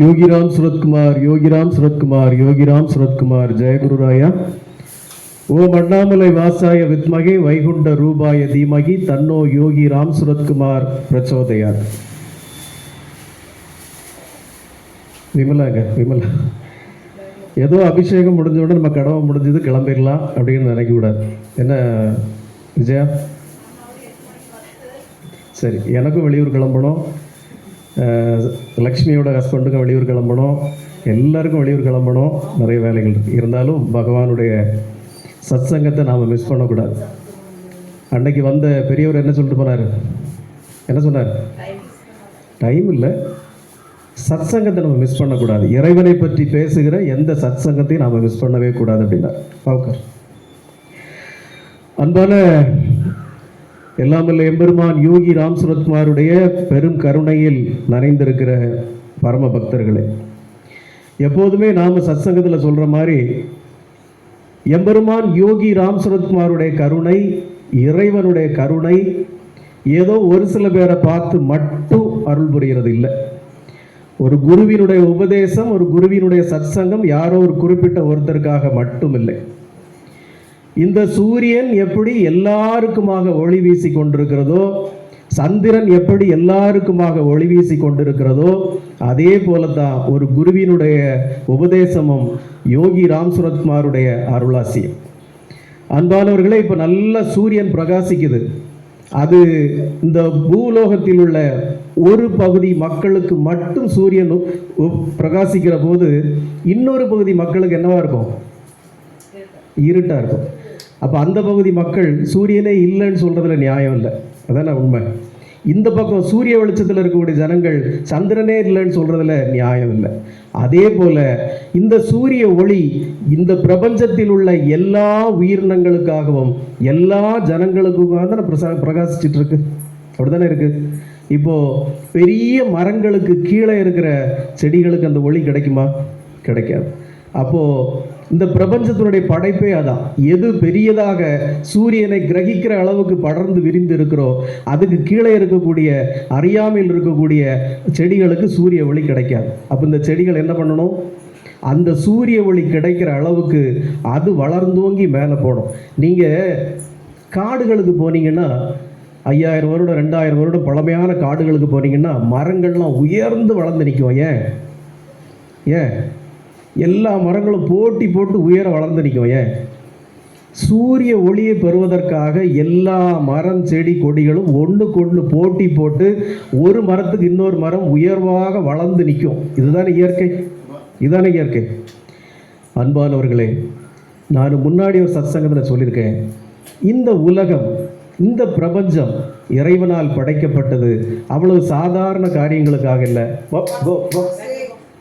யோகிராம் சுரத்குமார் யோகிராம் சுரத்குமார் யோகிராம் சுரத்குமார். ஜெயகுருராயா ஓம் அண்ணாமலை வாசாய வித்மகே வைகுண்ட ரூபாய தீமகி தன்னோ யோகி ராம் சுரத்குமார் பிரச்சோதயார் விமலாங்க விமலா. ஏதோ அபிஷேகம் முடிஞ்ச உடனே நம்ம கடவை முடிஞ்சது கிளம்பிடலாம் அப்படின்னு நினைக்கக்கூடாது. என்ன விஜயா? சரி எனக்கும் வெளியூர் கிளம்பணும். லக்ஷ்மியோட ஹஸ்பண்டுக்கும் வெளியூர் கிளம்பணும். எல்லாருக்கும் வெளியூர் கிளம்பணும். நிறைய வேலைகள் இருக்குது இருந்தாலும் பகவானுடைய சத் சங்கத்தை நாம் மிஸ் பண்ணக்கூடாது. அன்னைக்கு வந்த பெரியவர் என்ன சொல்லிட்டு போனார்? என்ன சொன்னார்? டைம் இல்லை. சத் சங்கத்தை நம்ம மிஸ் பண்ணக்கூடாது. இறைவனை பற்றி பேசுகிற எந்த சத் சங்கத்தையும் நாம் மிஸ் பண்ணவே கூடாது அப்படின்னார். பாவுக்கர் அன்பான எல்லாமல்ல எம்பெருமான் யோகி ராம் சுரத்குமாருடைய பெரும் கருணையில் நனைந்திருக்கிற பரம பக்தர்களே எப்போதுமே நாம் சத்சங்கத்தில் சொல்கிற மாதிரி எம்பெருமான் யோகி ராம் சுரத்குமாருடைய கருணை இறைவனுடைய கருணை ஏதோ ஒரு சில பேரை பார்த்து மட்டும் அருள் புரிகிறது இல்லை ஒரு குருவினுடைய உபதேசம் ஒரு குருவினுடைய சத்சங்கம் யாரோ ஒரு குறிப்பிட்ட ஒருத்தருக்காக மட்டும் இல்லை இந்த சூரியன் எப்படி எல்லாருக்குமாக ஒளி வீசி கொண்டிருக்கிறதோ சந்திரன் எப்படி எல்லாருக்குமாக ஒளி வீசி கொண்டிருக்கிறதோ அதே போல தான் ஒரு குருவினுடைய உபதேசமும் யோகி ராம் சுரத்குமாருடைய அருளாசியம். அன்பானவர்களே இப்போ நல்ல சூரியன் பிரகாசிக்குது. அது இந்த பூலோகத்தில் உள்ள ஒரு பகுதி மக்களுக்கு மட்டும் சூரியன் பிரகாசிக்கிற போது இன்னொரு பகுதி மக்களுக்கு என்னவா இருக்கும்? இருட்டா இருக்கும். அப்போ அந்த பகுதி மக்கள் சூரியனே இல்லைன்னு சொல்கிறதுல நியாயம் இல்லை. அதானே உண்மை? இந்த பக்கம் சூரிய வெளிச்சத்தில் இருக்கக்கூடிய ஜனங்கள் சந்திரனே இல்லைன்னு சொல்கிறதுல நியாயம் இல்லை. அதே போல் இந்த சூரிய ஒளி இந்த பிரபஞ்சத்தில் உள்ள எல்லா உயிரினங்களுக்காகவும் எல்லா ஜனங்களுக்காக தானே பிரசா பிரகாசிச்சுட்டு இருக்கு. அப்படிதானே இருக்குது இப்போது பெரிய மரங்களுக்கு கீழே இருக்கிற செடிகளுக்கு அந்த ஒளி கிடைக்குமா? கிடைக்காது. அப்போது இந்த பிரபஞ்சத்தினுடைய படைப்பே அதான். எது பெரியதாக சூரியனை கிரகிக்கிற அளவுக்கு படர்ந்து விரிந்து இருக்கிறோ அதுக்கு கீழே இருக்கக்கூடிய அறியாமையில் இருக்கக்கூடிய செடிகளுக்கு சூரிய ஒளி கிடைக்காது. அப்போ இந்த செடிகள் என்ன பண்ணணும்? அந்த சூரிய ஒளி கிடைக்கிற அளவுக்கு அது வளர்ந்தோங்கி மேலே போடும் நீங்கள் காடுகளுக்கு போனீங்கன்னா ஐயாயிரம் வருடம் ரெண்டாயிரம் வருடம் பழமையான காடுகளுக்கு போனீங்கன்னா மரங்கள்லாம் உயர்ந்து வளர்ந்து நிற்கும். ஏன்? ஏன்? எல்லா மரங்களும் போட்டி போட்டு உயர வளர்ந்து நிற்கும் ஏன் சூரிய ஒளியை பெறுவதற்காக எல்லா மரம் செடி கொடிகளும் ஒன்றுக்கு ஒன்று போட்டி போட்டு ஒரு மரத்துக்கு இன்னொரு மரம் உயர்வாக வளர்ந்து நிற்கும் இதுதானே இயற்கை? இதுதானே இயற்கை. அன்பானவர்களே நான் முன்னாடி ஒரு சத்சங்கத்தில் சொல்லியிருக்கேன். இந்த உலகம் இந்த பிரபஞ்சம் இறைவனால் படைக்கப்பட்டது. அவ்வளவு சாதாரண காரியங்களுக்காக இல்லை.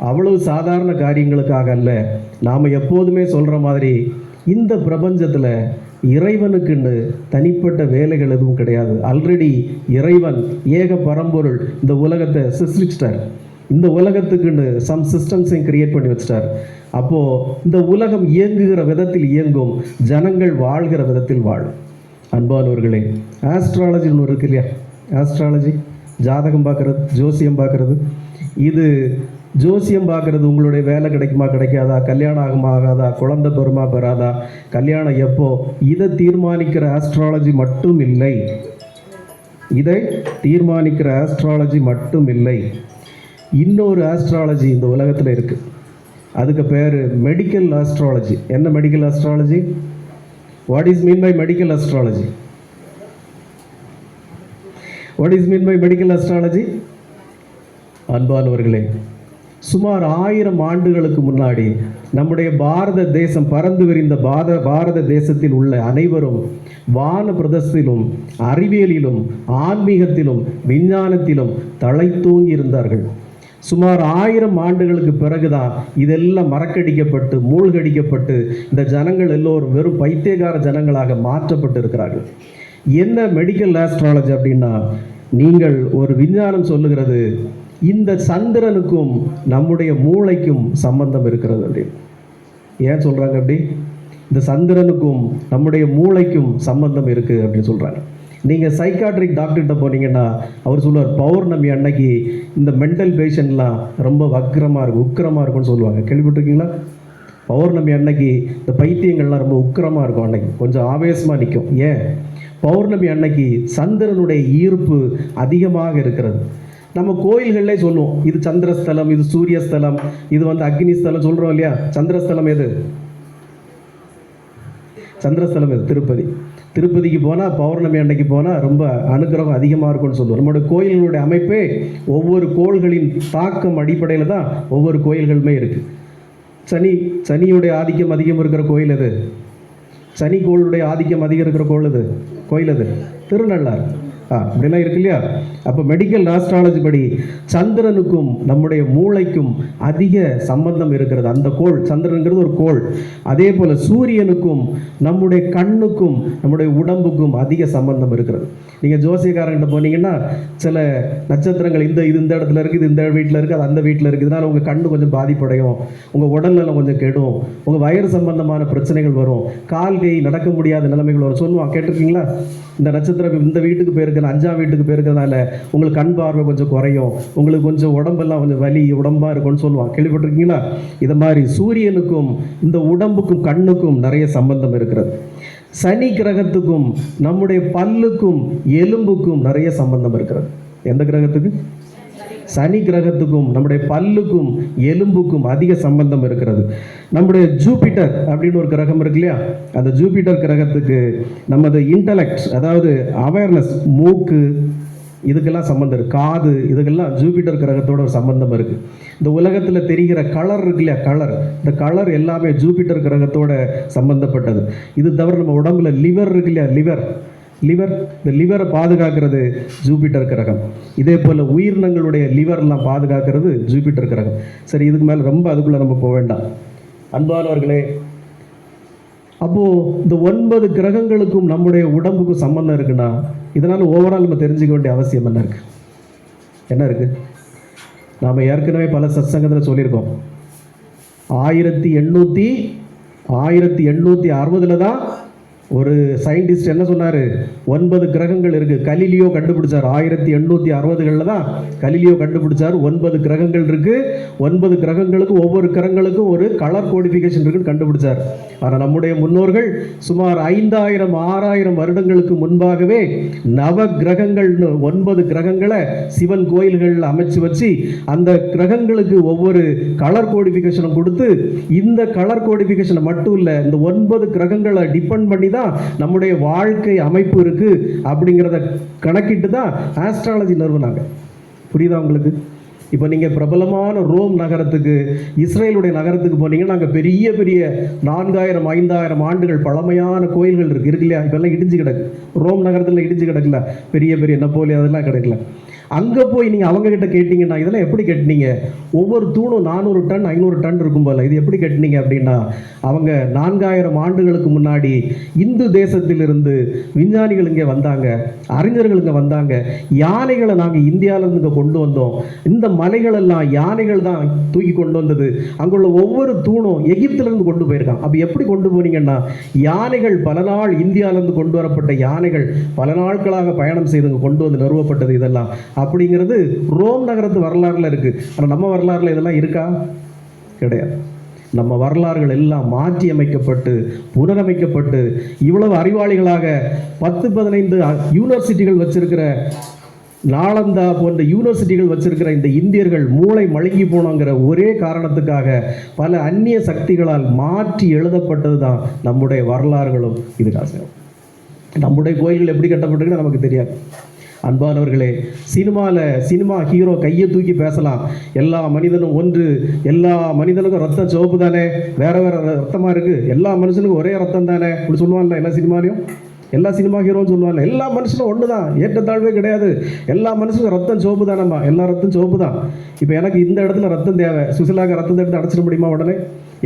அவ்வளவு சாதாரண காரியங்களுக்காக அல்ல. நாம் எப்போதுமே சொல்கிற மாதிரி இந்த பிரபஞ்சத்தில் இறைவனுக்குன்னு தனிப்பட்ட வேலைகள் எதுவும் கிடையாது. ஆல்ரெடி இறைவன் ஏக பரம்பொருள் இந்த உலகத்தை சிருஷ்டிச்சிட்டார். இந்த உலகத்துக்குன்னு சம் சிஸ்டம்ஸையும் கிரியேட் பண்ணி வச்சிட்டார். அப்போது இந்த உலகம் இயங்குகிற விதத்தில் இயங்கும் ஜனங்கள் வாழ்கிற விதத்தில் வாழும். அன்பானவர்களே ஆஸ்ட்ராலஜின்னு ஒன்று இருக்கு இல்லையா? ஆஸ்ட்ராலஜி ஜாதகம் பார்க்குறது ஜோசியம் பார்க்குறது. இது ஜோசியம் பார்க்கறது உங்களுடைய வேலை கிடைக்குமா கிடைக்காதா? கல்யாணம் ஆகுமா ஆகாதா? குழந்தை பெறுமா பெறாதா? கல்யாணம் எப்போ? இதை தீர்மானிக்கிற ஆஸ்ட்ராலஜி மட்டும் இல்லை. இதை தீர்மானிக்கிற ஆஸ்ட்ராலஜி மட்டும் இல்லை. இன்னொரு ஆஸ்ட்ராலஜி இந்த உலகத்தில் இருக்குது அதுக்கு பேர் மெடிக்கல் ஆஸ்ட்ராலஜி என்ன medical astrology what is mean by medical astrology what is mean by medical astrology அன்பானவர்களே சுமார் ஆயிரம் ஆண்டுகளுக்கு முன்னாடி நம்முடைய பாரத தேசம் பறந்து விரிந்த பாத பாரத தேசத்தில் உள்ள அனைவரும் வான பிரதத்திலும் அறிவியலிலும் ஆன்மீகத்திலும் விஞ்ஞானத்திலும் தழைத்தூங்கி இருந்தார்கள். சுமார் ஆயிரம் ஆண்டுகளுக்கு பிறகுதான் இதெல்லாம் மறக்கடிக்கப்பட்டு மூழ்கடிக்கப்பட்டு இந்த ஜனங்கள் எல்லோரும் வெறும் பைத்தியகார ஜனங்களாக மாற்றப்பட்டு இருக்கிறார்கள் என்ன மெடிக்கல் ஆஸ்ட்ராலஜி அப்படின்னா நீங்கள் ஒரு விஞ்ஞானம் சொல்லுகிறது இந்த சந்திரனுக்கும் நம்முடைய மூளைக்கும் சம்பந்தம் இருக்கிறது அப்படின்னு ஏன் சொல்கிறாங்க அப்படி? இந்த சந்திரனுக்கும் நம்முடைய மூளைக்கும் சம்பந்தம் இருக்குது அப்படின்னு சொல்கிறாங்க நீங்கள் சைக்காட்ரிக் டாக்டர்கிட்ட போனீங்கன்னா அவர் சொல்லுவார் பௌர்ணமி அன்னைக்கு இந்த மென்டல் பேஷண்ட்லாம் ரொம்ப வக்கரமாக இருக்கும் உக்கிரமாக இருக்கும்னு சொல்லுவாங்க. கேள்விப்பட்டிருக்கீங்களா? பௌர்ணமி அன்னைக்கு இந்த பைத்தியங்கள்லாம் ரொம்ப உக்கிரமாக இருக்கும் அன்னைக்கு. கொஞ்சம் ஆவேசமாக நிற்கும் ஏன்? பௌர்ணமி அன்னைக்கு சந்திரனுடைய ஈர்ப்பு அதிகமாக இருக்கிறது. நம்ம கோயில்களே சொல்லுவோம் இது சந்திரஸ்தலம் இது சூரியஸ்தலம் இது வந்து அக்னி ஸ்தலம் சொல்கிறோம் இல்லையா? சந்திரஸ்தலம் எது? சந்திரஸ்தலம் இது திருப்பதி. திருப்பதிக்கு போனால் பௌர்ணமி அன்னைக்கு போனால் ரொம்ப அனுகிரகம் அதிகமாக இருக்கும்னு சொல்லுவோம். நம்மளுடைய கோயில்களுடைய அமைப்பே ஒவ்வொரு கோள்களின் தாக்கம் அடிப்படையில் தான் ஒவ்வொரு கோயில்களுமே இருக்குது சனி சனியுடைய ஆதிக்கம் அதிகம் இருக்கிற கோயில் எது? சனி கோளுடைய ஆதிக்கம் அதிகம் இருக்கிற கோள் எது? கோயில் எது? திருநள்ளாறு. ஆ இருக்கு இல்லையா? அப்போ மெடிக்கல் ஆஸ்ட்ராலஜி படி சந்திரனுக்கும் நம்முடைய மூளைக்கும் அதிக சம்பந்தம் இருக்கிறது. அந்த கோள் சந்திரனுங்கிறது ஒரு கோள். அதே போல் சூரியனுக்கும் நம்முடைய கண்ணுக்கும் நம்முடைய உடம்புக்கும் அதிக சம்பந்தம் இருக்கிறது. நீங்கள் ஜோசியக்காரங்கிட்ட போனீங்கன்னா சில நட்சத்திரங்கள் இந்த இது இந்த இடத்துல இருக்குது இந்த வீட்டில் இருக்குது அது அந்த வீட்டில் இருக்குது. உங்கள் கண்ணு கொஞ்சம் பாதிப்படையும். உங்கள் உடல்நலம் கொஞ்சம் கெடும். உங்கள் வயிறு சம்பந்தமான பிரச்சனைகள் வரும். கால் கை நடக்க முடியாத நிலைமைகள் வரும். சொல்லுவான் கேட்டிருக்கீங்களா? இந்த நட்சத்திரம் இந்த வீட்டுக்கு போயிருக்கிற அஞ்சாம் வீட்டுக்கு போயிருக்கிறதுனால உங்களுக்கு கண் பார்வை கொஞ்சம் குறையும். உங்களுக்கு கொஞ்சம் உடம்பெல்லாம் கொஞ்சம் வலி உடம்பாக இருக்கும்னு சொல்லுவான் கேள்விப்பட்டிருக்கீங்களா? இது மாதிரி சூரியனுக்கும் இந்த உடம்புக்கும் கண்ணுக்கும் நிறைய சம்பந்தம் இருக்கிறது. சனி கிரகத்துக்கும் நம்முடைய பல்லுக்கும் எலும்புக்கும் நிறைய சம்பந்தம் இருக்கிறது. எந்த கிரகத்துக்கு? சனி கிரகத்துக்கும் நம்முடைய பல்லுக்கும் எலும்புக்கும் அதிக சம்பந்தம் இருக்கிறது. நம்முடைய ஜூபிட்டர் அப்படின்னு ஒரு கிரகம் இருக்கு இல்லையா? அந்த ஜூபிட்டர் கிரகத்துக்கு நமது இன்டலெக்ட் அதாவது அவேர்னஸ் மூக்கு இதுக்கெல்லாம் சம்மந்தம் இருக்குது காது இதுக்கெல்லாம் ஜூபிட்டர் கிரகத்தோட ஒரு சம்பந்தம் இருக்குது இந்த உலகத்தில் தெரிகிற கலர் இருக்கு இல்லையா? கலர் இந்த கலர் எல்லாமே ஜூபிட்டர் கிரகத்தோட சம்பந்தப்பட்டது. இது தவிர நம்ம உடம்புல லிவர் இருக்கு இல்லையா? லிவர் லிவர் இந்த லிவரை பாதுகாக்கிறது ஜூபிட்டர் கிரகம் இதே போல் உயிரினங்களுடைய லிவர்லாம் பாதுகாக்கிறது ஜூபிட்டர் கிரகம் சரி இதுக்கு மேலே ரொம்ப அதுக்குள்ளே நம்ம போக வேண்டாம். அன்பானவர்களே அப்போது இந்த ஒன்பது கிரகங்களுக்கும் நம்முடைய உடம்புக்கும் சம்மந்தம் இருக்குன்னா இதனால் ஓவரால் நம்ம தெரிஞ்சுக்க வேண்டிய அவசியம் என்ன இருக்குது என்ன இருக்குது நாம் ஏற்கனவே பல சத்சங்கத்தில் சொல்லியிருக்கோம். ஆயிரத்தி எண்ணூற்றி ஆயிரத்தி எண்ணூற்றி அறுபதில் தான் ஒரு சயின்டிஸ்ட் என்ன சொன்னார்? ஒன்பது கிரகங்கள் இருக்குது கலிலியோ கண்டுபிடிச்சார். ஆயிரத்தி எண்ணூற்றி அறுபதுகளில் தான் கலிலியோ கண்டுபிடிச்சார். ஒன்பது கிரகங்கள் இருக்குது ஒன்பது கிரகங்களுக்கு ஒவ்வொரு கிரகங்களுக்கும் ஒரு கலர் கோடிஃபிகேஷன் இருக்குன்னு கண்டுபிடிச்சார். ஆனால் நம்முடைய முன்னோர்கள் சுமார் ஐந்தாயிரம் ஆறாயிரம் வருடங்களுக்கு முன்பாகவே நவ கிரகங்கள்னு ஒன்பது கிரகங்களை சிவன் கோயில்களில் அமைச்சு வச்சு அந்த கிரகங்களுக்கு ஒவ்வொரு கலர் கோடிஃபிகேஷனும் கொடுத்து இந்த கலர் கோடிஃபிகேஷனை மட்டும் இல்லை இந்த ஒன்பது கிரகங்களை டிபெண்ட் பண்ணி தான் நம்முடைய வாழ்க்கை அமைப்பு இருக்கு அப்படிங்கிறத கணக்கிட்டு தான் ஆஸ்ட்ராலஜி நிறுவனாங்க புரியுதா உங்களுக்கு? இப்போ நீங்கள் பிரபலமான ரோம் நகரத்துக்கு இஸ்ரேலுடைய நகரத்துக்கு போனீங்கன்னா அங்கே பெரிய பெரிய நான்காயிரம் ஐந்தாயிரம் ஆண்டுகள் பழமையான கோயில்கள் இருக்குது இருக்கு இல்லையா? இப்பெல்லாம் இடிஞ்சு கிடக்கு. ரோம் நகரத்தில் இடிஞ்சு கிடக்கல. பெரிய பெரிய நப்போலி அதெல்லாம் கிடக்கல. அங்கே போய் நீங்கள் அவங்கக்கிட்ட கேட்டிங்கன்னா இதெல்லாம் எப்படி கட்டினீங்க? ஒவ்வொரு தூணும் நானூறு டன் ஐநூறு டன் இருக்கும் போல. இது எப்படி கட்டினீங்க அப்படின்னா அவங்க நான்காயிரம் ஆண்டுகளுக்கு முன்னாடி இந்து தேசத்திலிருந்து விஞ்ஞானிகள் இங்கே வந்தாங்க. அறிஞர்களுங்க வந்தாங்க. யானைகளை நாங்கள் இந்தியாவிலேருந்து இங்கே கொண்டு வந்தோம். இந்த மலைகளெல்லாம் யானைகள் தான் தூக்கி கொண்டு வந்தது. அங்குள்ள ஒவ்வொரு தூணும் எகிப்திலிருந்து கொண்டு போயிருக்கான் அப்போ எப்படி கொண்டு போனீங்கன்னா யானைகள் பல நாள் இந்தியாவிலேருந்து கொண்டு வரப்பட்ட யானைகள் பல நாட்களாக பயணம் செய்து இங்கே கொண்டு வந்து நிறுவப்பட்டது இதெல்லாம். அப்படிங்கிறது ரோம் நகரத்து வரலாறுல இருக்குது ஆனால் நம்ம வரலாறுல இதெல்லாம் இருக்கா? கிடையாது. நம்ம வரலாறுகள் எல்லாம் மாற்றி அமைக்கப்பட்டு புனரமைக்கப்பட்டு இவ்வளவு அறிவாளிகளாக பத்து பதினைந்து யூனிவர்சிட்டிகள் வச்சிருக்கிற நாளந்தா போன்ற யூனிவர்சிட்டிகள் வச்சிருக்கிற இந்த இந்தியர்கள் மூளை மழுங்கி போனோங்கிற ஒரே காரணத்துக்காக பல அந்நிய சக்திகளால் மாற்றி எழுதப்பட்டது தான் நம்முடைய வரலாறுகளும். இதுக்காக நம்முடைய கோயில்கள் எப்படி கட்டப்பட்டிருக்குன்னு நமக்கு தெரியாது. அன்பானவர்களே சினிமாவில் சினிமா ஹீரோ கையை தூக்கி பேசலாம். எல்லா மனிதனும் ஒன்று எல்லா மனிதனுக்கும் ரத்தம் சிவப்பு தானே? வேற வேற ரத்தமாக இருக்குது எல்லா மனுஷனுக்கும் ஒரே ரத்தம் தானே? அப்படி சொல்லுவான்ல எல்லா சினிமாலையும்? எல்லா சினிமா ஹீரோன்னு சொல்லுவாங்க எல்லா மனுஷனும் ஒன்று தான் ஏற்றத்தாழ்வே கிடையாது. எல்லா மனுஷனுக்கும் ரத்தம் சிவப்பு தானம்மா. எல்லா ரத்தம் சிவப்பு தான். இப்போ எனக்கு இந்த இடத்துல ரத்தம் தேவை. சுசிலாக ரத்தத்தை எடுத்து அடைச்சிட முடியுமா உடனே?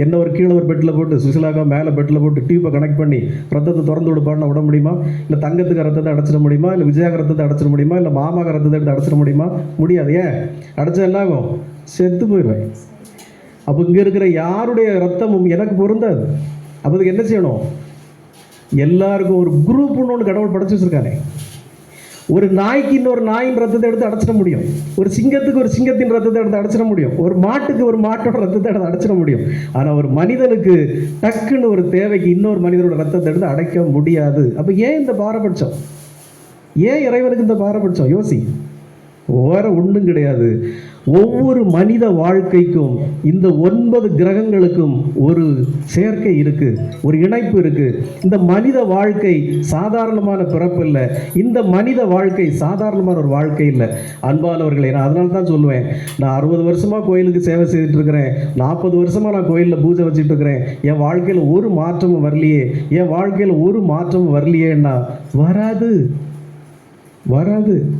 என்ன ஒரு கீழே ஒரு பெட்டில் போட்டு சுசிலாக்கா மேலே பெட்டில் போட்டு டியூப்பை கனெக்ட் பண்ணி ரத்தத்தை திறந்து விடுப்பான்னு விட முடியுமா? இல்லை தங்கத்துக்கு ரத்தத்தை அடைச்சிட முடியுமா? இல்லை விஜயாக ரத்தத்தை அடைச்சிட முடியுமா? இல்லை மாமாக ரத்தத்தை எடுத்து அடைச்சிட முடியுமா? முடியாது. ஏன்? அடைச்சா என்ன ஆகும்? செத்து போயிடுவேன் அப்போ இங்கே இருக்கிற யாருடைய ரத்தமும் எனக்கு பொருந்தாது. அப்போ அதுக்கு என்ன செய்யணும்? எல்லாருக்கும் ஒரு குரூப்னு ஒன்று கடவுள் படைச்சு வச்சிருக்கானே. ஒரு நாய்க்கு இன்னொரு நாயின் ரத்தத்தை எடுத்து அடைச்சிட முடியும். ஒரு சிங்கத்துக்கு ஒரு சிங்கத்தின் ரத்தத்தை எடுத்து அடைச்சிட முடியும். ஒரு மாட்டுக்கு ஒரு மாட்டோட ரத்தத்தை எடுத்து அடைச்சிட முடியும். ஆனால் ஒரு மனிதனுக்கு டக்குன்னு ஒரு தேவைக்கு இன்னொரு மனிதனோட ரத்தத்தை எடுத்து அடைக்க முடியாது. அப்போ ஏன் இந்த பாரபட்சம்? ஏன் இறைவனுக்கு இந்த பாரபட்சம்? யோசி. வேற ஒன்றும் கிடையாது. ஒவ்வொரு மனித வாழ்க்கைக்கும் இந்த ஒன்பது கிரகங்களுக்கும் ஒரு சேர்க்கை இருக்கு ஒரு இணைப்பு இருக்கு. இந்த மனித வாழ்க்கை சாதாரணமான பிறப்பு இல்லை. இந்த மனித வாழ்க்கை சாதாரணமான ஒரு வாழ்க்கை இல்லை. அன்பானவர்களை நான் அதனால தான் சொல்லுவேன். நான் அறுபது வருஷமா கோயிலுக்கு சேவை செய்துட்டு இருக்கிறேன் நாற்பது வருஷமா நான் கோயிலில் பூஜை வச்சுட்டு இருக்கிறேன் என் வாழ்க்கையில் ஒரு மாற்றமும் வரலையே. என் வாழ்க்கையில் ஒரு மாற்றமும் வரலையேன்னா வராது. வராது.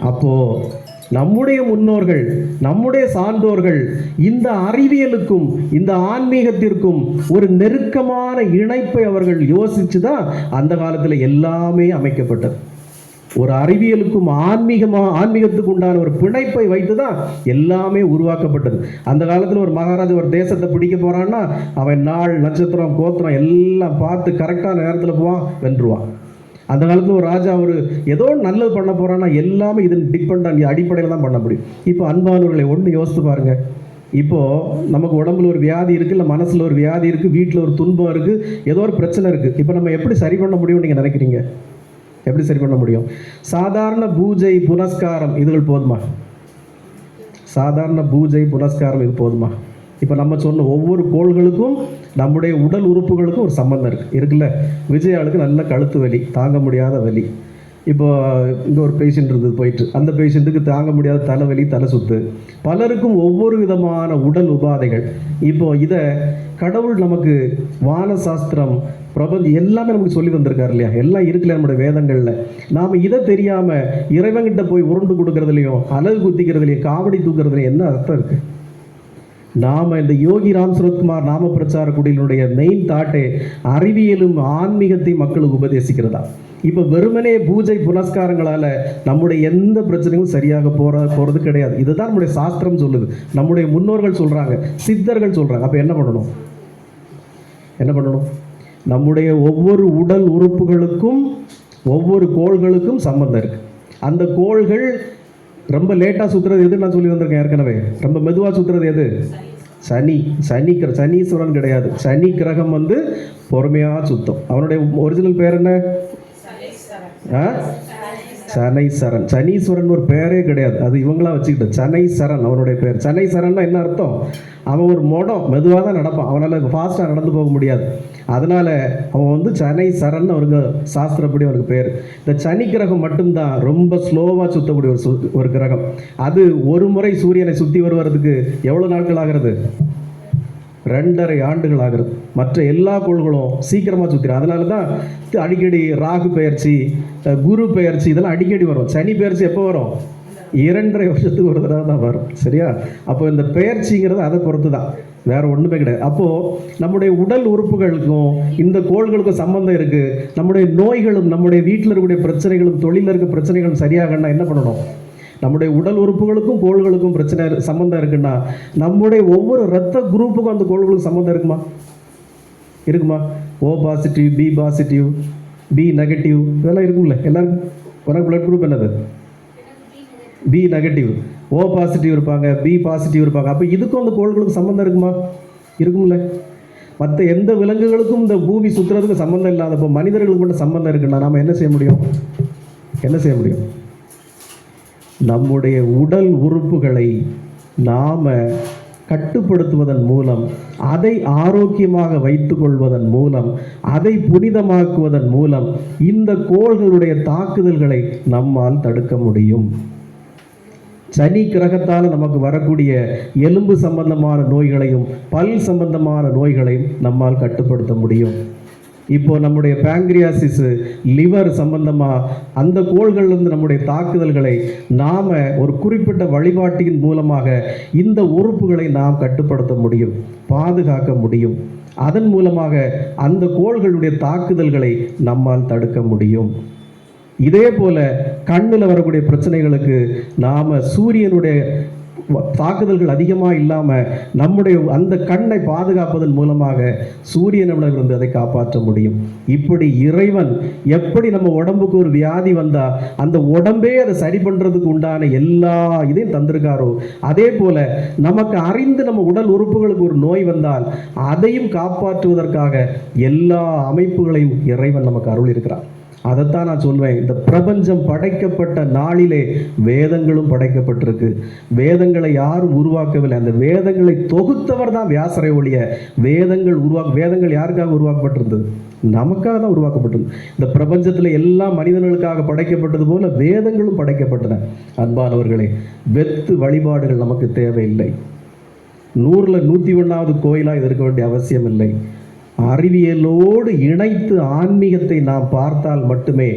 அப்போது நம்முடைய முன்னோர்கள் நம்முடைய சான்றோர்கள் இந்த அறிவியலுக்கும் இந்த ஆன்மீகத்திற்கும் ஒரு நெருக்கமான இணைப்பை அவர்கள் யோசிச்சு தான் அந்த காலத்தில் எல்லாமே அமைக்கப்பட்டது. ஒரு அறிவியலுக்கும் ஆன்மீகமா ஆன்மீகத்துக்கு உண்டான ஒரு பிணைப்பை வைத்து தான் எல்லாமே உருவாக்கப்பட்டது. அந்த காலத்தில் ஒரு மகாராஜா ஒரு தேசத்தை பிடிக்க போறான்னா அவன் நாள் நட்சத்திரம் கோத்திரம் எல்லாம் பார்த்து கரெக்டான நேரத்தில் போவான் வென்றுவான். அந்த காலத்தில் ஒரு ராஜா ஒரு ஏதோ நல்லது பண்ண போகிறான்னா எல்லாமே இதன் டிபெண்ட் ஆன் அடிப்படையில் தான் பண்ண முடியும். இப்போ அன்பானவர்களை ஒன்று யோசித்து பாருங்கள் இப்போது நமக்கு உடம்புல ஒரு வியாதி இருக்குது இல்லை மனசில் ஒரு வியாதி இருக்குது வீட்டில் ஒரு துன்பம் இருக்குது ஏதோ ஒரு பிரச்சனை இருக்குது இப்போ நம்ம எப்படி சரி பண்ண முடியும்னு நீங்கள் நினைக்கிறீங்க? எப்படி சரி பண்ண முடியும்? சாதாரண பூஜை புனஸ்காரம் இதுகள் போதுமா? சாதாரண பூஜை புனஸ்காரம் இது போதுமா? இப்போ நம்ம சொன்ன ஒவ்வொரு கோள்களுக்கும் நம்முடைய உடல் உறுப்புகளுக்கும் ஒரு சம்மந்தம் இருக்குது இருக்குல்ல? விஜயாளுக்கு நல்ல கழுத்து வலி தாங்க முடியாத வலி. இப்போ இங்கே ஒரு பேஷண்ட் இருந்தது போயிட்டு. அந்த பேஷண்ட்டுக்கு தாங்க முடியாத தலைவலி தலை சுத்து. பலருக்கும் ஒவ்வொரு விதமான உடல் உபாதைகள். இப்போ இதை கடவுள் நமக்கு வான சாஸ்திரம் பிரபஞ்சம் எல்லாமே நமக்கு சொல்லி வந்திருக்காரு இல்லையா? எல்லாம் இருக்குல்ல நம்முடைய வேதங்களில். நாம் இதை தெரியாமல் இறைவன்கிட்ட போய் உருண்டு கொடுக்கறதுலையும் அலகு குத்திக்கிறதுலையும் காவடி தூக்குறதுலையும் என்ன அர்த்தம் இருக்குது நாம் இந்த யோகி ராம் சுரத்குமார் நாம பிரச்சார குடியினுடைய மெயின் தாட்டே அறிவியலும் ஆன்மீகத்தை மக்களுக்கு உபதேசிக்கிறதா? இப்போ வெறுமனே பூஜை புனஸ்காரங்களால் நம்முடைய எந்த பிரச்சனையும் சரியாக போற போகிறது கிடையாது. இதுதான் நம்முடைய சாஸ்திரம் சொல்லுது. நம்முடைய முன்னோர்கள் சொல்கிறாங்க சித்தர்கள் சொல்கிறாங்க அப்போ என்ன பண்ணணும்? என்ன பண்ணணும்? நம்முடைய ஒவ்வொரு உடல் உறுப்புகளுக்கும் ஒவ்வொரு கோள்களுக்கும் சம்பந்தம் இருக்குது அந்த கோள்கள் ரொம்ப லேட்டாக சுற்றுறது எது நான் சொல்லி வந்திருக்கேன் ஏற்கனவே. ரொம்ப மெதுவாக சுற்றுறது எது? சனி. சனி கிர சனீஸ்வரன் கிடையாது. சனி கிரகம் வந்து பொறுமையாக சுத்தம். அவனுடைய ஒரிஜினல் பேர் என்ன? ஆ? சனை சரண் சனீஸ்வரன் ஒரு பேரே கிடையாது. அது இவங்களா சனை சரண் அவனுடைய பேர். சனைசரன்னா என்ன அர்த்தம்? அவன் ஒரு மொடம் மெதுவாக தான் நடப்பான். அவனால் ஃபாஸ்ட்டாக நடந்து போக முடியாது. அதனால் அவன் வந்து சனை சரண் அவருக்கு சாஸ்திரப்படி அவருக்கு பேர். இந்த சனி கிரகம் மட்டும்தான் ரொம்ப ஸ்லோவாக சுத்தக்கூடிய ஒரு சு- ஒரு கிரகம். அது ஒரு முறை சூரியனை சுற்றி வருவதுக்கு எவ்வளோ நாட்கள் ஆகிறது? ரெண்டரை ஆண்டுகள் ஆகிறது மற்ற எல்லா கோள்களும் சீக்கிரமாக சுற்றிடும் அதனால தான் அடிக்கடி ராகு பெயர்ச்சி குரு பெயர்ச்சி இதெல்லாம் அடிக்கடி வரும். சனி பெயர்ச்சி எப்போ வரும்? இரண்டரை வருஷத்துக்கு ஒரு தடவை தான் வரும். சரியா? அப்போ இந்த பெயர்ச்சிங்கிறது அதை பொறுத்து தான் வேற ஒன்றுமே கிடையாது. அப்போது நம்முடைய உடல் உறுப்புகளுக்கும் இந்த கோள்களுக்கும் சம்பந்தம் இருக்குது நம்முடைய நோய்களும் நம்முடைய வீட்டில் இருக்கக்கூடிய பிரச்சனைகளும் தொழிலில் இருக்க பிரச்சனைகளும் சரியாகன்னா என்ன பண்ணணும்? நம்முடைய உடல் உறுப்புகளுக்கும் கோள்களுக்கும் பிரச்சனை சம்மந்தம் சம்பந்தம் இருக்குன்னா நம்முடைய ஒவ்வொரு ரத்த குரூப்புக்கும் அந்த கோள்களுக்கும் சம்மந்தம் இருக்குமா? இருக்குமா? O positive B positive B negative இதெல்லாம் இருக்கும்ல எல்லாருக்கும்? உனக்கு பிளட் குரூப் என்னது? பி நெகட்டிவ் ஓ பாசிட்டிவ் இருப்பாங்க பி பாசிட்டிவ் இருப்பாங்க. அப்போ இதுக்கும் அந்த கோள்களுக்கு சம்மந்தம் இருக்குமா? இருக்கும்ல. மற்ற எந்த விலங்குகளுக்கும் இந்த பூமி சுற்றுறதுக்கு சம்மந்தம் இல்லாதப்போ மனிதர்களுக்கு மட்டும் சம்மந்தம் இருக்குன்னா நாம் என்ன செய்ய முடியும்? என்ன செய்ய முடியும்? நம்முடைய உடல் உறுப்புகளை நாம் கட்டுப்படுத்துவதன் மூலம் அதை ஆரோக்கியமாக வைத்துக்கொள்வதன் மூலம் அதை புனிதமாக்குவதன் மூலம் இந்த கோள்களுடைய தாக்குதல்களை நம்மால் தடுக்க முடியும். சனி கிரகத்தால் நமக்கு வரக்கூடிய எலும்பு சம்பந்தமான நோய்களையும் பல் சம்பந்தமான நோய்களையும் நம்மால் கட்டுப்படுத்த முடியும். இப்போ நம்முடைய பேங்க்ரியாசிஸ் லிவர் சம்பந்தமாக அந்த கோள்கள்லேருந்து நம்முடைய தாக்குதல்களை நாம் ஒரு குறிப்பிட்ட வழிபாட்டின் மூலமாக இந்த உறுப்புகளை நாம் கட்டுப்படுத்த முடியும் பாதுகாக்க முடியும். அதன் மூலமாக அந்த கோள்களுடைய தாக்குதல்களை நம்மால் தடுக்க முடியும். இதே போல கண்ணில் வரக்கூடிய பிரச்சனைகளுக்கு நாம் சூரியனுடைய தாக்குதல்கள் அதிகமாக இல்லாமல் நம்முடைய அந்த கண்ணை பாதுகாப்பதன் மூலமாக சூரியனிடமிருந்து அதை காப்பாற்ற முடியும். இப்படி இறைவன் எப்படி நம்ம உடம்புக்கு ஒரு வியாதி வந்தால் அந்த உடம்பே அதை சரி பண்ணுறதுக்கு உண்டான எல்லா இதையும் தந்திருக்காரோ? அதே போல நமக்கு அறிந்து நம்ம உடல் உறுப்புகளுக்கு ஒரு நோய் வந்தால் அதையும் காப்பாற்றுவதற்காக எல்லா அமைப்புகளையும் இறைவன் நமக்கு அருள் இருக்கிறான். அதைத்தான் நான் சொல்வேன். இந்த பிரபஞ்சம் படைக்கப்பட்ட நாளிலே வேதங்களும் படைக்கப்பட்டிருக்கு. வேதங்களை யாரும் உருவாக்கவில்லை. அந்த வேதங்களை தொகுத்தவர் தான் வியாசரை ஒழிய வேதங்கள் உருவா வேதங்கள் யாருக்காக உருவாக்கப்பட்டிருந்தது? நமக்காக தான் உருவாக்கப்பட்டது இந்த பிரபஞ்சத்தில் எல்லா மனிதர்களுக்காக படைக்கப்பட்டது போல வேதங்களும் படைக்கப்பட்டன. அன்பானவர்களே வெத்து வழிபாடுகள் நமக்கு தேவையில்லை. நூறில் நூற்றி ஒன்றாவது கோயிலாக இது இருக்க வேண்டிய அவசியம் இல்லை அறிவியலோடு இணைத்து ஆன்மீகத்தை நாம் பார்த்தால் மட்டுமே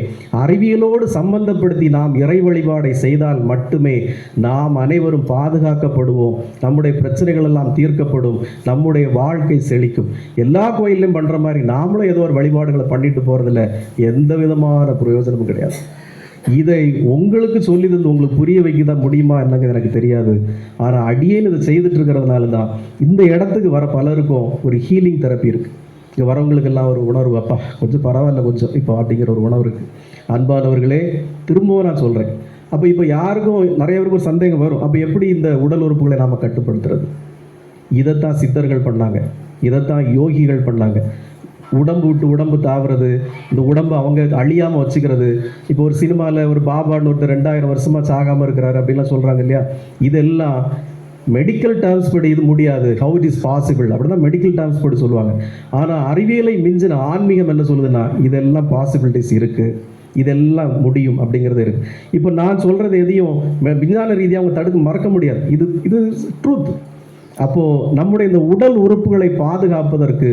அறிவியலோடு சம்பந்தப்படுத்தி நாம் இறை வழிபாடை செய்தால் மட்டுமே நாம் அனைவரும் பாதுகாக்கப்படுவோம். நம்முடைய பிரச்சனைகள் எல்லாம் தீர்க்கப்படும். நம்முடைய வாழ்க்கை செழிக்கும். எல்லா கோயிலையும் பண்ணுற மாதிரி நாமளும் ஏதோ ஒரு வழிபாடுகளை பண்ணிட்டு போகிறதுல எந்த விதமான பிரயோஜனமும் கிடையாது. இதை உங்களுக்கு சொல்லி தந்து உங்களுக்கு புரிய வைக்க தான் முடியுமா என்னங்க எனக்கு தெரியாது. ஆனால் அடியேன்னு இதை செய்துட்டு இருக்கிறதுனால தான் இந்த இடத்துக்கு வர பலருக்கும் ஒரு ஹீலிங் தெரப்பி இருக்குது இங்கே வரவங்களுக்கெல்லாம் ஒரு உணர்வு. அப்பா கொஞ்சம் பரவாயில்ல கொஞ்சம். இப்போ அப்படிங்கிற ஒரு உணர்வு இருக்குது அன்பானவர்களே திரும்பவும் நான் சொல்கிறேன் அப்போ இப்போ யாருக்கும் நிறைய பேருக்கு ஒரு சந்தேகம் வரும். அப்போ எப்படி இந்த உடல் உறுப்புகளை நாம் கட்டுப்படுத்துறது? இதைத்தான் சித்தர்கள் பண்ணாங்க. இதைத்தான் யோகிகள் பண்ணாங்க. உடம்பு விட்டு உடம்பு தாவுறது இந்த உடம்பு அவங்க அழியாமல் வச்சுக்கிறது. இப்போ ஒரு சினிமாவில் ஒரு பாபான்னு ஒருத்தர் ரெண்டாயிரம் வருஷமாக சாகாமல் இருக்கிறாரு அப்படின்லாம் சொல்கிறாங்க இல்லையா? இதெல்லாம் மெடிக்கல் டேர்ம்ஸ் படி இது முடியாது. ஹவு இட் இஸ் பாசிபிள் அப்படின்னா மெடிக்கல் டேர்ம்ஸ் படி சொல்லுவாங்க. ஆனால் அறிவியலை மிஞ்சின ஆன்மீகம் என்ன சொல்லுதுன்னா இதெல்லாம் பாசிபிலிட்டிஸ் இருக்குது இதெல்லாம் முடியும் அப்படிங்கிறது இருக்கு. இப்போ நான் சொல்கிறது எதையும் விஞ்ஞான ரீதியாக அவங்க தடுக்க மறக்க முடியாது. இது இது ட்ரூத் அப்போது நம்முடைய இந்த உடல் உறுப்புகளை பாதுகாப்பதற்கு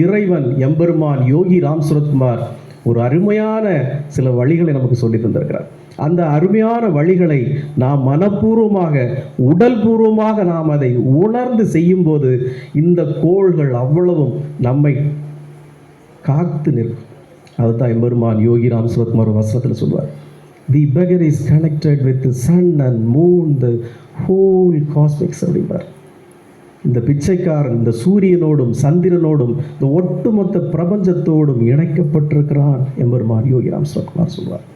இறைவன் எம்பெருமான் யோகி ராம் சுரத்குமார் ஒரு அருமையான சில வழிகளை நமக்கு சொல்லி தந்திருக்கிறார். அந்த அருமையான வழிகளை நாம் மனப்பூர்வமாக உடல் பூர்வமாக நாம் அதை உணர்ந்து செய்யும்போது இந்த கோள்கள் அவ்வளவும் நம்மை காத்து நிற்கும். அதுதான் எம்பெருமான் யோகி ராம் சுரத்குமார் வசனத்தில் சொல்வார். The beggar is connected with sun and moon the whole cosmics அப்படிம்பார். இந்த பிச்சைக்காரன் இந்த சூரியனோடும் சந்திரனோடும் இந்த ஒட்டுமொத்த பிரபஞ்சத்தோடும் இணைக்கப்பட்டிருக்கிறான் எம்பெருமான் யோகி ராம் சுரத்குமார் சொல்வார்.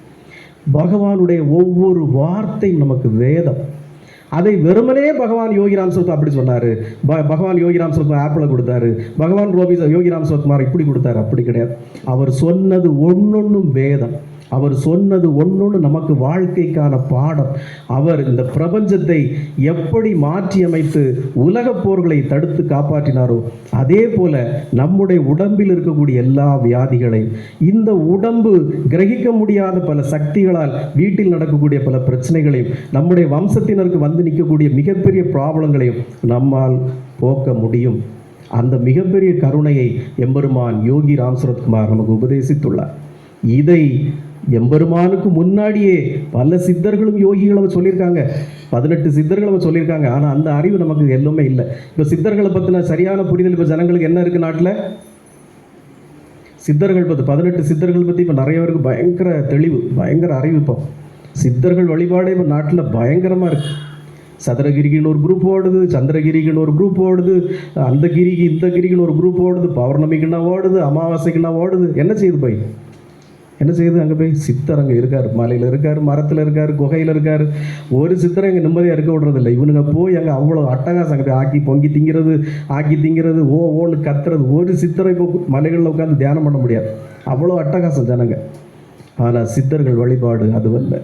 பகவானுடைய ஒவ்வொரு வார்த்தையும் நமக்கு வேதம். அதை வெறுமனே பகவான் யோகிராம் சுரத்குமார் அப்படி சொன்னார். ப- பகவான் யோகிராம் சுரத்குமார் ஆப்பிள் கொடுத்தாரு. பகவான் ரோபி யோகிராம் சுரத்குமார் இப்படி கொடுத்தாரு. அப்படி கிடையாது. அவர் சொன்னது ஒன்னொன்னும் வேதம். அவர் சொன்னது ஒன்னொன்று நமக்கு வாழ்க்கைக்கான பாடம். அவர் இந்த பிரபஞ்சத்தை எப்படி மாற்றியமைத்து உலக உலகப் போர்களை தடுத்து காப்பாற்றினாரோ அதே போல நம்முடைய உடம்பில் இருக்கக்கூடிய எல்லா வியாதிகளையும் இந்த உடம்பு கிரகிக்க முடியாத பல சக்திகளால் வீட்டில் நடக்கக்கூடிய பல பிரச்சனைகளையும் நம்முடைய வம்சத்தினருக்கு வந்து நிற்கக்கூடிய மிகப்பெரிய ப்ராப்ளங்களையும் நம்மால் போக்க முடியும். அந்த மிகப்பெரிய கருணையை எம்பெருமான் யோகி ராம் சுரத்குமார் நமக்கு உபதேசித்துள்ளார். இதை எம்பெருமானுக்கு முன்னாடியே பல சித்தர்களும் யோகிகளும் சொல்லியிருக்காங்க. பதினெட்டு சித்தர்கள் அவன் சொல்லியிருக்காங்க. ஆனால் அந்த அறிவு நமக்கு எல்லாமே இல்லை. இப்போ சித்தர்களை பற்றின சரியான புரிதல் இப்போ ஜனங்களுக்கு என்ன இருக்குது நாட்டில்? சித்தர்கள் பற்றி பதினெட்டு சித்தர்கள் பற்றி இப்போ நிறைய பேருக்கு பயங்கர தெளிவு பயங்கர அறிவு இப்போ. சித்தர்கள் வழிபாடே இப்போ நாட்டில் பயங்கரமாக இருக்குது சதுரகிரிக்குன்னு ஒரு குரூப் ஓடுது சந்திரகிரிக்குன்னு ஒரு குரூப் ஓடுது அந்த கிரிக்கு இந்த கிரிக்குன்னு ஒரு குரூப் ஓடுது பௌர்ணமிக்குன்னா ஓடுது அமாவாசைக்குன்னா ஓடுது. என்ன செய்யுது போய்? என்ன செய்யுது? அங்கே போய் சித்தர் அங்கே இருக்கார் மலையில் இருக்கார் மரத்தில் இருக்கார் குகையில் இருக்கார். ஒரு சித்தரை இங்கே நிம்மதியாக இருக்க விடுறதில்ல. இவனுங்க போய் அங்கே அவ்வளோ அட்டகாசம் அங்கே போய் ஆக்கி பொங்கி திங்கிறது ஆக்கி திங்கிறது ஓ ஓன்னு கத்துறது. ஒரு சித்தரை இப்போ மலைகளில் உட்காந்து தியானம் பண்ண முடியாது. அவ்வளோ அட்டகாசம் ஜனங்க. ஆனால் சித்தர்கள் வழிபாடு அதுவல்ல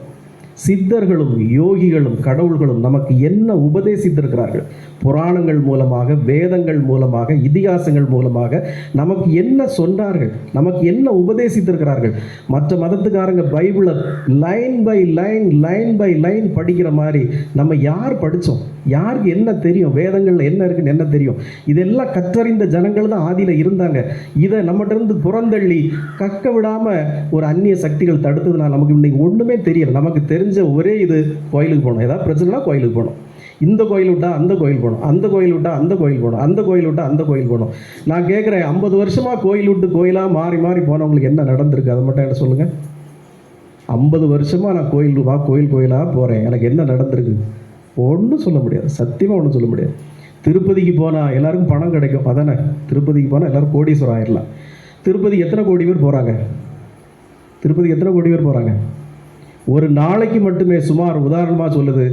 சித்தர்களும் யோகிகளும் கடவுள்களும் நமக்கு என்ன உபதேசித்திருக்கிறார்கள்? புராணங்கள் மூலமாக வேதங்கள் மூலமாக இதிகாசங்கள் மூலமாக நமக்கு என்ன சொன்னார்கள்? நமக்கு என்ன உபதேசித்திருக்கிறார்கள்? மற்ற மதத்துக்காரங்க பைபிளை line by line line by line படிக்கிற மாதிரி நம்ம யார் படித்தோம்? யாருக்கு என்ன தெரியும்? வேதங்களில் என்ன இருக்குன்னு என்ன தெரியும்? இதெல்லாம் கற்றறிந்த ஜனங்கள் தான் ஆதியில் இருந்தாங்க. இதை நம்மகிட்டருந்து புறந்தள்ளி கக்க விடாமல் ஒரு அந்நிய சக்திகள் தடுத்ததுனால நமக்கு இன்னைக்கு ஒன்றுமே தெரியல. நமக்கு தெரிஞ்ச ஒரே இது கோயிலுக்கு போகணும். ஏதாவது பிரச்சனைனா கோயிலுக்கு போகணும். இந்த கோயில் விட்டால் அந்த கோயில் போகணும். அந்த கோயில் விட்டால் அந்த கோயில் போகணும். அந்த கோயில் விட்டால் அந்த கோயில் போகணும். நான் கேட்குறேன் ஐம்பது வருஷமாக கோயில் விட்டு கோயிலாக மாறி மாறி போனவங்களுக்கு என்ன நடந்திருக்கு? அதை மட்டும் என்ன சொல்லுங்கள் ஐம்பது வருஷமாக நான் கோயில் வா கோயில் கோயிலாக போகிறேன் எனக்கு என்ன நடந்திருக்கு? ஒன்றும் சொல்ல முடியாது. சத்தியமாக ஒன்றும் சொல்ல முடியாது. திருப்பதிக்கு போனால் எல்லாருக்கும் பணம் கிடைக்கும். அதானே? திருப்பதிக்கு போனால் எல்லோரும் கோடீஸ்வரம் ஆயிடலாம் திருப்பதி எத்தனை கோடி பேர் போகிறாங்க திருப்பதி எத்தனை கோடி பேர் போகிறாங்க ஒரு நாளைக்கு மட்டுமே சுமார் உதாரணமாக சொல்லுது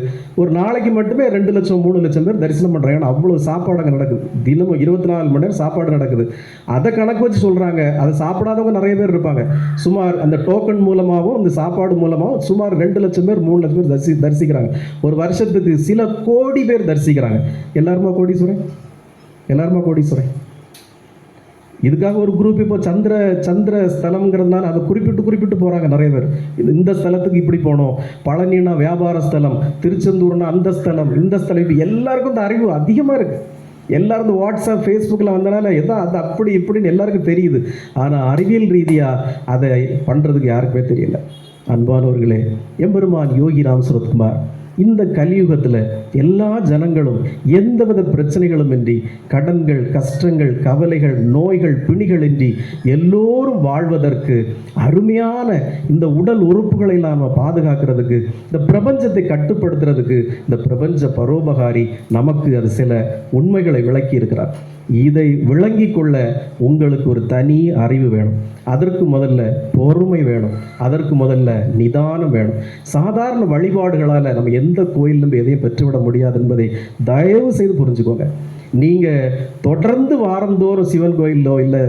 ஒரு நாளைக்கு மட்டுமே ரெண்டு லட்சம் மூணு லட்சம் பேர் தரிசனம் பண்ணுறாங்க ஏன்னா அவ்வளோ சாப்பாடு அங்கே நடக்குது. தினமும் இருபத்தி நாலு மணி நேரம் சாப்பாடு நடக்குது. அதை கணக்கு வச்சு சொல்கிறாங்க அதை சாப்பிடாதவங்க நிறைய பேர் இருப்பாங்க. சுமார் அந்த டோக்கன் மூலமாகவும் இந்த சாப்பாடு மூலமாகவும் சுமார் ரெண்டு லட்சம் பேர் மூணு லட்சம் பேர் தரிசி தரிசிக்கிறாங்க. ஒரு வருஷத்துக்கு சில கோடி பேர் தரிசிக்கிறாங்க. எல்லாருமா கோடீஸ்வரன்? எல்லாருமா கோடீஸ்வரன்? இதுக்காக ஒரு குரூப் இப்போ சந்திர சந்திர ஸ்தலம்ங்கிறதுனால அதை குறிப்பிட்டு குறிப்பிட்டு போகிறாங்க நிறைய பேர். இது இந்த ஸ்தலத்துக்கு இப்படி போகணும் பழனினா வியாபார ஸ்தலம் திருச்செந்தூர்னா அந்த ஸ்தலம் இந்த ஸ்தலம் இப்போ எல்லாருக்கும் இந்த அறிவு அதிகமாக இருக்குது எல்லாரும் இந்த வாட்ஸ்அப் ஃபேஸ்புக்கில் வந்தனால எதோ அது அப்படி இப்படின்னு எல்லாருக்கும் தெரியுது. ஆனால் அறிவியல் ரீதியாக அதை பண்ணுறதுக்கு யாருக்குமே தெரியல. அன்பானவர்களே எம்பெருமான் யோகி ராம் சுரத்குமார் இந்த கலியுகத்தில் எல்லா ஜனங்களும் எந்தவித பிரச்சனைகளும் இன்றி கடன்கள் கஷ்டங்கள் கவலைகள் நோய்கள் பிணிகள் இன்றி எல்லோரும் வாழ்வதற்கு அருமையான இந்த உடல் உறுப்புகளை நாம் பாதுகாக்கிறதுக்கு இந்த பிரபஞ்சத்தை கட்டுப்படுத்துறதுக்கு இந்த பிரபஞ்ச பரோபகாரி நமக்கு அது சில உண்மைகளை விளக்கி இருக்கிறார் இதை விளங்கி கொள்ள உங்களுக்கு ஒரு தனி அறிவு வேணும். அதற்கு முதல்ல பொறுமை வேணும். அதற்கு முதல்ல நிதானம் வேணும். சாதாரண வழிபாடுகளால் நம்ம எந்த கோயிலும் எதையும் பெற்றுவிட முடியாது என்பதை தயவு செய்து புரிஞ்சுக்கோங்க. நீங்கள் தொடர்ந்து வாரந்தோறும் சிவன் கோயிலோ இல்லை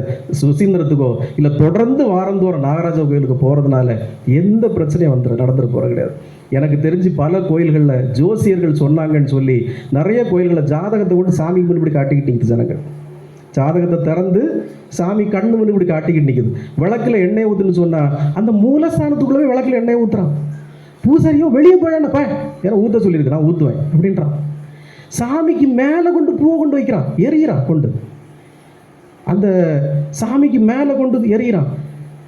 சுசீந்திரத்துக்கோ இல்லை தொடர்ந்து வாரந்தோறும் நாகராஜா கோயிலுக்கு போகிறதுனால எந்த பிரச்சனையும் வந்துட நடந்துட்டு போகிற கிடையாது. எனக்கு தெரிஞ்சு பல கோயில்களில் ஜோசியர்கள் சொன்னாங்கன்னு சொல்லி நிறைய கோயில்களில் ஜாதகத்தை கொண்டு சாமி முன்னாடி இப்படி காட்டிக்கிட்டு நிற்குது ஜனங்கள். ஜாதகத்தை திறந்து சாமி கண்ணு முன்னாடி இப்படி காட்டிக்கிட்டு நிற்குது விளக்கில் எண்ணெய் ஊற்றுன்னு சொன்னால் அந்த மூலஸ்தானத்துக்குள்ளவே விளக்கில் எண்ணெய் ஊற்றுறான் பூசாரியோ வெளியே போயப்பா ஏன்னா ஊற்ற சொல்லியிருக்கு நான் ஊற்றுவேன் அப்படின்றான். சாமிக்கு மேலே கொண்டு பூவை கொண்டு வைக்கிறான். எரியிறான் கொண்டு. அந்த சாமிக்கு மேலே கொண்டு எறிகிறான்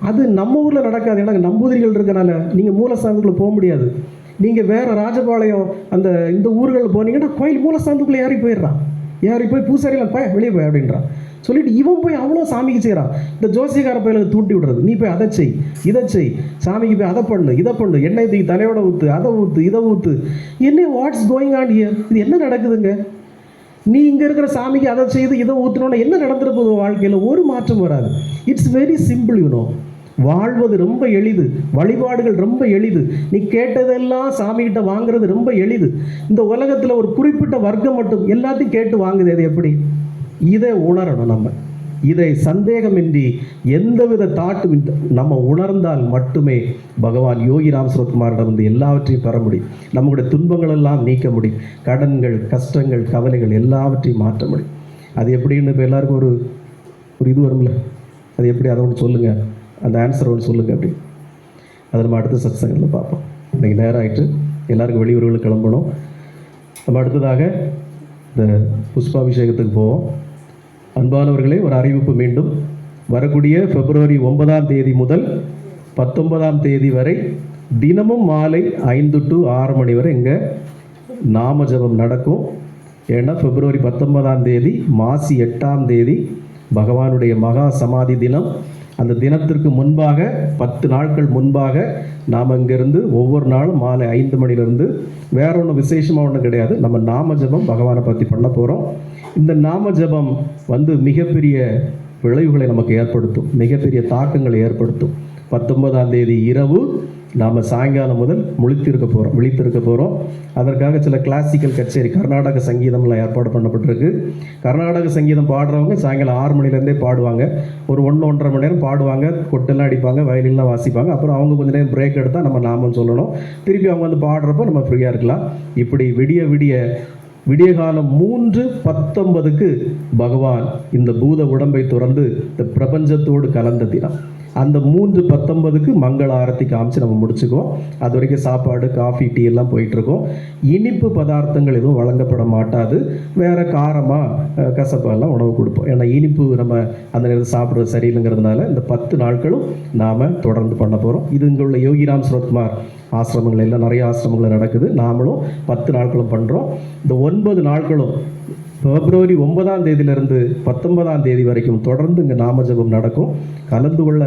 அது நம்ம ஊரில் நடக்காது. ஏன்னா நம்பூதிரிகள் இருக்கனால நீங்கள் மூலஸ்தானத்துக்குள்ளே போக முடியாது. நீங்கள் வேறு ராஜபாளையம் அந்த இந்த ஊர்களில் போனீங்கன்னா கோயில் மூலஸ்தானத்துக்குள்ளே ஏறி போயிடுறான். ஏறி போய் பூசாரியில் போய் வெளியே போய் அப்படின்றான். சொல்லிட்டு இவன் போய் அவ்வளோ சாமிக்கு செய்கிறான் இந்த ஜோசியக்கார பயிலுக்கு தூண்டி விடுறது. நீ போய் அதை செய் இதை செய். சாமிக்கு போய் அதை பண்ணு இதை பண்ணு. எண்ணெய் தூக்கி தலையோட ஊற்று அதை ஊற்று இதை ஊற்று என்ன வாட்ஸ் கோயிங் ஆன் இயர் இது என்ன நடக்குதுங்க? நீ இங்கே இருக்கிற சாமிக்கு அதை செய்து இதை ஊற்றினோன்னா என்ன நடந்துட போகுது வாழ்க்கையில்? ஒரு மாற்றம் வராது. இட்ஸ் வெரி சிம்பிள் யூனோ வாழ்வது ரொம்ப எளிது வழிபாடுகள் ரொம்ப எளிது. நீ கேட்டதெல்லாம் சாமிகிட்ட வாங்குறது ரொம்ப எளிது. இந்த உலகத்தில் ஒரு குறிப்பிட்ட வர்க்கம் மட்டும் எல்லாத்தையும் கேட்டு வாங்குது அது எப்படி? இதை உணரணும் நம்ம. இதை சந்தேகமின்றி எந்தவித தாட்டும் நம்ம உணர்ந்தால் மட்டுமே பகவான் யோகி ராம் சுரத்குமாரிடம் வந்து எல்லாவற்றையும் பெற முடியும். நம்முடைய துன்பங்கள் எல்லாம் நீக்க முடியும். கடன்கள் கஷ்டங்கள் கவலைகள் எல்லாவற்றையும் மாற்ற முடியும். அது எப்படின்னு இப்போ எல்லாருக்கும் ஒரு ஒரு இது வரும்ல? அது எப்படி? அதை ஒன்று சொல்லுங்கள் அந்த ஆன்சர் ஒன்று சொல்லுங்கள் அப்படி. அதை நம்ம அடுத்த சத்சங்கத்தில் பார்ப்போம். இன்றைக்கி நேரம் ஆயிட்டு எல்லாருக்கும் வெளியூர்களுக்கு கிளம்பணும். நம்ம அடுத்ததாக இந்த புஷ்பாபிஷேகத்துக்கு போவோம். அன்பானவர்களே ஒரு அறிவிப்பு மீண்டும். வரக்கூடிய பிப்ரவரி ஒன்பதாம் தேதி முதல் பத்தொன்பதாம் தேதி வரை தினமும் மாலை ஐந்து டு ஆறு மணி வரை இங்கே நாம ஜபம் நடக்கும். ஏன்னா பிப்ரவரி பத்தொன்பதாம் தேதி மாசி எட்டாம் தேதி பகவானுடைய மகா சமாதி தினம். அந்த தினத்திற்கு முன்பாக பத்து நாட்கள் முன்பாக நாம் இங்கேருந்து ஒவ்வொரு நாளும் மாலை ஐந்து மணிலேருந்து வேற ஒன்றும் விசேஷமாக ஒன்றும் கிடையாது. நம்ம நாம ஜபம் பகவானை பற்றி பண்ண போகிறோம் இந்த நாம ஜபம் வந்து மிகப்பெரிய விளைவுகளை நமக்கு ஏற்படுத்தும். மிகப்பெரிய தாக்கங்களை ஏற்படுத்தும். பத்தொன்பதாம் தேதி இரவு நாம் சாயங்காலம் முதல் முழித்திருக்க போகிறோம் விழித்திருக்க போகிறோம் அதற்காக சில கிளாசிக்கல் கச்சேரி கர்நாடக சங்கீதம்லாம் ஏற்பாடு பண்ணப்பட்டிருக்கு. கர்நாடக சங்கீதம் பாடுறவங்க சாயங்காலம் ஆறு மணிலேருந்தே பாடுவாங்க. ஒரு ஒன்று ஒன்றரை மணி நேரம் பாடுவாங்க. கொட்டெல்லாம் அடிப்பாங்க வயலின்லாம் வாசிப்பாங்க. அப்புறம் அவங்க கொஞ்ச நேரம் பிரேக் எடுத்தால் நம்ம நாமம் சொல்லணும். திருப்பி அவங்க வந்து பாடுறப்போ நம்ம ஃப்ரீயாக இருக்கலாம். இப்படி விடிய விடிய விடிய காலம் மூன்று பத்தொன்பதுக்கு பகவான் இந்த பூத உடம்பை துறந்து இந்த பிரபஞ்சத்தோடு கலந்த தினம். அந்த மூன்று பத்தொன்பதுக்கு மங்கள ஆரத்தி காமிச்சு நம்ம முடிச்சுக்குவோம். அது வரைக்கும் சாப்பாடு காஃபி டீ எல்லாம் போயிட்டு இருக்கோம் இனிப்பு பதார்த்தங்கள் எதுவும் வழங்கப்பட மாட்டாது. வேற காரமாக கசப்பெல்லாம் உணவு கொடுப்போம். ஏன்னா இனிப்பு நம்ம அந்த நேரத்தில் சாப்பிட்றது சரியில்லைங்கிறதுனால இந்த பத்து நாட்களும் நாம் தொடர்ந்து பண்ண போகிறோம் இது இங்கே உள்ள யோகிராம் சுரத்குமார் ஆசிரமங்கள் எல்லாம் நிறைய ஆசிரமங்கள் நடக்குது. நாமளும் பத்து நாட்களும் பண்ணுறோம் இந்த ஒன்பது நாட்களும் பிப்ரவரி ஒன்பதாம் தேதியிலிருந்து பத்தொன்பதாம் தேதி வரைக்கும் தொடர்ந்து இங்கே நாமஜபம் நடக்கும். கலந்து கொள்ள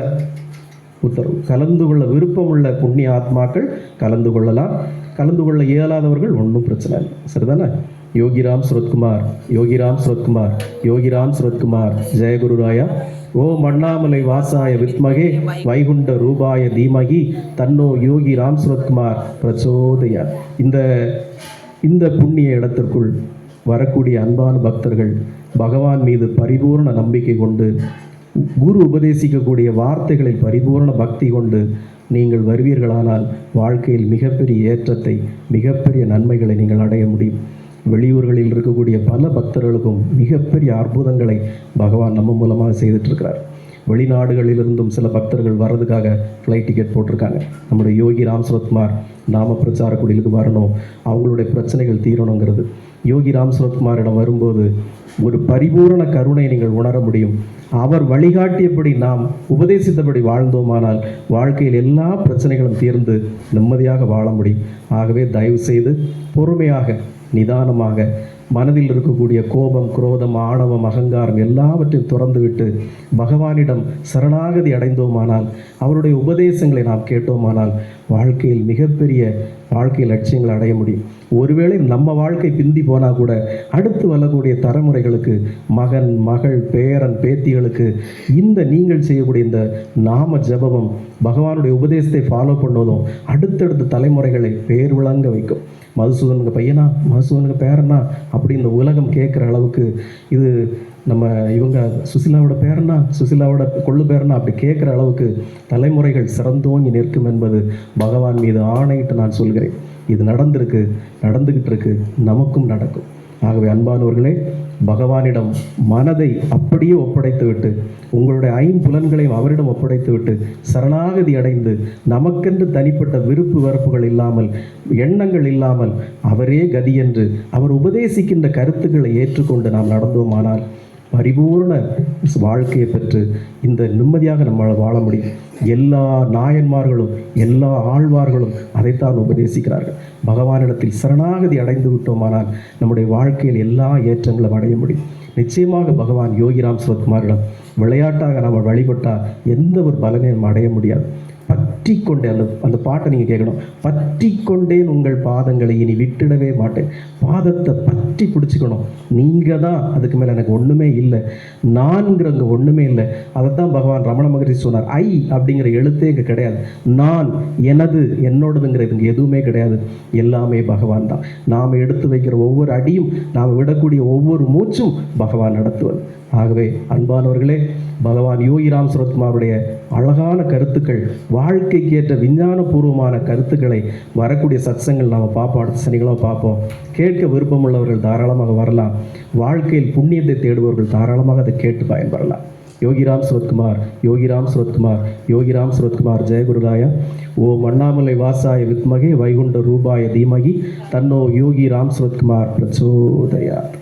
உத்தரவு கலந்து கொள்ள விருப்பம் உள்ள புண்ணிய ஆத்மாக்கள் கலந்து கொள்ளலாம். கலந்து கொள்ள இயலாதவர்கள் ஒன்றும் பிரச்சனை இல்லை. சரிதானே? யோகிராம் சுரத்குமார் யோகிராம் சுரத்குமார் யோகிராம் சுரத்குமார் ஜெயகுருராயா ஓம் அண்ணாமலை வாசாய வித்மகே வைகுண்ட ரூபாய தீமகி தன்னோ யோகி ராம் சுரத்குமார் பிரச்சோதயா இந்த இந்த புண்ணிய இடத்திற்குள் வரக்கூடிய அன்பான பக்தர்கள் பகவான் மீது பரிபூர்ண நம்பிக்கை கொண்டு குரு உபதேசிக்கக்கூடிய வார்த்தைகளில் பரிபூர்ண பக்தி கொண்டு நீங்கள் வருவீர்களானால் வாழ்க்கையில் மிகப்பெரிய ஏற்றத்தை மிகப்பெரிய நன்மைகளை நீங்கள் அடைய முடியும். வெளியூர்களில் இருக்கக்கூடிய பல பக்தர்களுக்கும் மிகப்பெரிய அற்புதங்களை பகவான் நம்ம மூலமாக செய்துட்டு இருக்கிறார் வெளிநாடுகளிலிருந்தும் சில பக்தர்கள் வர்றதுக்காக ஃப்ளைட் டிக்கெட் போட்டிருக்காங்க. நம்முடைய யோகி ராம் சுரத்குமார் நாம பிரச்சார குடிலுக்கு வரணும். அவங்களுடைய பிரச்சனைகள் தீரணுங்கிறது. யோகி ராம் சுரத்குமாரிடம் வரும்போது ஒரு பரிபூரண கருணை நீங்கள் உணர முடியும். அவர் வழிகாட்டியபடி நாம் உபதேசித்தபடி வாழ்ந்தோமானால் வாழ்க்கையில் எல்லா பிரச்சனைகளும் தீர்ந்து நிம்மதியாக வாழ முடியும். ஆகவே தயவு செய்து பொறுமையாக நிதானமாக மனதில் இருக்கக்கூடிய கோபம் குரோதம் ஆணவம் அகங்காரம் எல்லாவற்றையும் துறந்துவிட்டு பகவானிடம் சரணாகதி அடைந்தோமானால் அவருடைய உபதேசங்களை நாம் கேட்டோமானால் வாழ்க்கையில் மிகப்பெரிய வாழ்க்கை லட்சியங்களை அடைய முடியும். ஒருவேளை நம்ம வாழ்க்கை பிந்தி போனால் கூட அடுத்து வரக்கூடிய தலைமுறைகளுக்கு மகன் மகள் பேரன் பேத்திகளுக்கு இந்த நீங்கள் செய்யக்கூடிய இந்த நாம ஜபமும் பகவானுடைய உபதேசத்தை ஃபாலோ பண்ணுவதும் அடுத்தடுத்த தலைமுறைகளை பேர் விளங்க வைக்கும். மதுசூதனுக்கு பையனா மதுசூதனுக்கு பேரனா? அப்படி இந்த உலகம் கேட்குற அளவுக்கு இது நம்ம இவங்க சுசிலாவோட பேரனா சுசிலாவோட கொள்ளு பேரனா? அப்படி கேட்குற அளவுக்கு தலைமுறைகள் சிறந்தோங்கி நிற்கும் என்பது பகவான் மீது ஆணையிட்டு நான் சொல்கிறேன். இது நடந்திருக்கு நடந்துக்கிட்டு இருக்கு நமக்கும் நடக்கும். ஆகவே அன்பானவர்களே பகவானிடம் மனதை அப்படியே ஒப்படைத்து விட்டு உங்களுடைய ஐம்புலன்களையும் அவரிடம் ஒப்படைத்து விட்டு சரணாகதி அடைந்து நமக்கென்று தனிப்பட்ட விருப்பு வெறுப்புகள் இல்லாமல் எண்ணங்கள் இல்லாமல் அவரே கதி என்று அவர் உபதேசிக்கின்ற கருத்துக்களை ஏற்றுக்கொண்டு நாம் நடந்தோமானால் பரிபூர்ண வாழ்க்கையை பெற்று இந்த நிம்மதியாக நம்மளால் வாழ முடியும். எல்லா நாயன்மார்களும் எல்லா ஆழ்வார்களும் அதைத்தான் உபதேசிக்கிறார்கள். பகவானிடத்தில் சரணாகதி அடைந்து விட்டோமானால் நம்முடைய வாழ்க்கையில் எல்லா ஏற்றங்களும் அடைய முடியும். நிச்சயமாக பகவான் யோகிராம் சிவகுமாரிடம் விளையாட்டாக நாம் வழிபட்டால் எந்த ஒரு பலனையும் அடைய முடியாது. பற்றி கொண்டே அந்த அந்த பாட்டை நீங்கள் கேட்கணும். பற்றி கொண்டேன் உங்கள் பாதங்களை இனி விட்டுடவே மாட்டேன். பாதத்தை பற்றி பிடிச்சிக்கணும். நீங்கள் தான் அதுக்கு மேலே எனக்கு ஒன்றுமே இல்லை. நான்கிறங்க ஒன்றுமே இல்லை. அதை தான் பகவான் ரமண மகரிஷி சொன்னார். ஐ அப்படிங்கிற எழுத்தே இங்கே கிடையாது. நான் எனது என்னோடதுங்கிறது இங்கே எதுவுமே கிடையாது. எல்லாமே பகவான் தான். நாம் எடுத்து வைக்கிற ஒவ்வொரு அடியும் நாம் விடக்கூடிய ஒவ்வொரு மூச்சும் பகவான் நடத்துவது ஆகவே அன்பானவர்களே பகவான் யோகிராம் சுரத்குமாருடைய அழகான கருத்துக்கள் வாழ்க்கைக்கு ஏற்ற விஞ்ஞானபூர்வமான கருத்துக்களை வரக்கூடிய சத்சங்கள் நாம் பார்ப்போம். அடுத்த சனிகளும் பார்ப்போம். கேட்க விருப்பமுள்ளவர்கள் தாராளமாக வரலாம். வாழ்க்கையில் புண்ணியத்தை தேடுபவர்கள் தாராளமாக அதை கேட்டு பயன்பெறலாம் யோகிராம் சுரத்குமார் யோகிராம் சுரத்குமார் யோகிராம் சுரத்குமார் ஜெயகுருராய ஓம் அண்ணாமலை வாசாய வித்மகே வைகுண்ட ரூபாய தீமகி தன்னோ யோகி ராம் சுரத்குமார் பிரச்சோதயாத்.